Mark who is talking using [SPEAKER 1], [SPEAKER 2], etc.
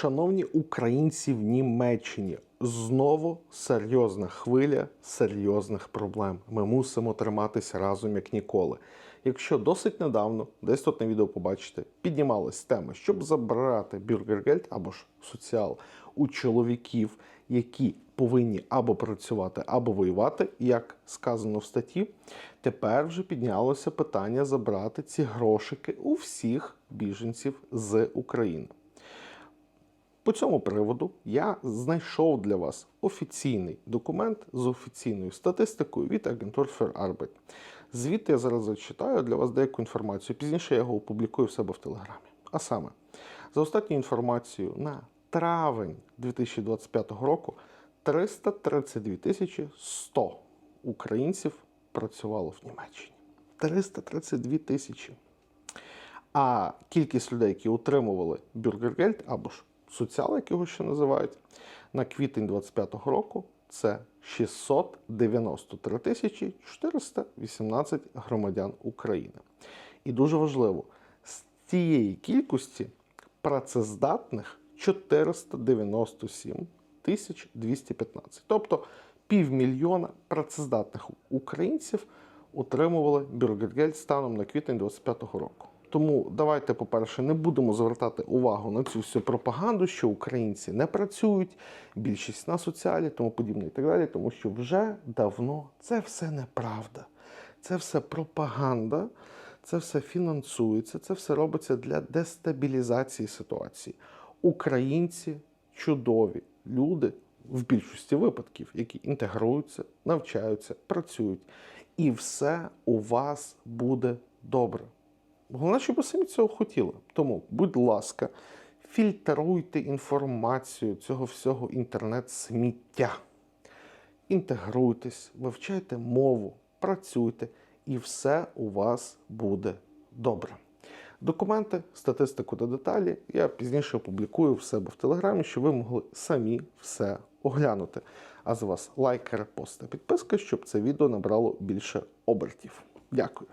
[SPEAKER 1] Шановні українці в Німеччині, знову серйозна хвиля серйозних проблем. Ми мусимо триматися разом як ніколи. Якщо досить недавно, десь тут на відео побачите, піднімалась тема, щоб забрати бюргергельд або ж соціал у чоловіків, які повинні або працювати, або воювати, як сказано в статті, тепер вже піднялося питання забрати ці грошики у всіх біженців з України. По цьому приводу я знайшов для вас офіційний документ з офіційною статистикою від агентур für Звідти я зараз зачитаю для вас деяку інформацію. Пізніше я його опублікую в себе в Телеграмі. А саме, за останньою інформацією, на травень 2025 року 332 тисячі 100 українців працювало в Німеччині. 332 тисячі. А кількість людей, які отримували бюргергельд або ж соціал, як його ще називають, на квітень 2025 року це 693 тисячі 418 громадян України. І дуже важливо, з цієї кількості працездатних 497 тисяч 215. Тобто півмільйона працездатних українців отримували бюргергельд станом на квітень 2025 року. Тому давайте, по-перше, не будемо звертати увагу на цю всю пропаганду, що українці не працюють, більшість на соціалі, тому подібне і так далі, тому що вже давно це все неправда. Це все пропаганда, це все фінансується, це все робиться для дестабілізації ситуації. Українці чудові люди в більшості випадків, які інтегруються, навчаються, працюють. І все у вас буде добре. Головне, щоб ви самі цього хотіли. Тому, будь ласка, фільтруйте інформацію цього всього інтернет-сміття. Інтегруйтесь, вивчайте мову, працюйте, і все у вас буде добре. Документи, статистику та деталі я пізніше опублікую в себе в телеграмі, щоб ви могли самі все оглянути. А з вас лайк, репост та підписка, щоб це відео набрало більше обертів. Дякую.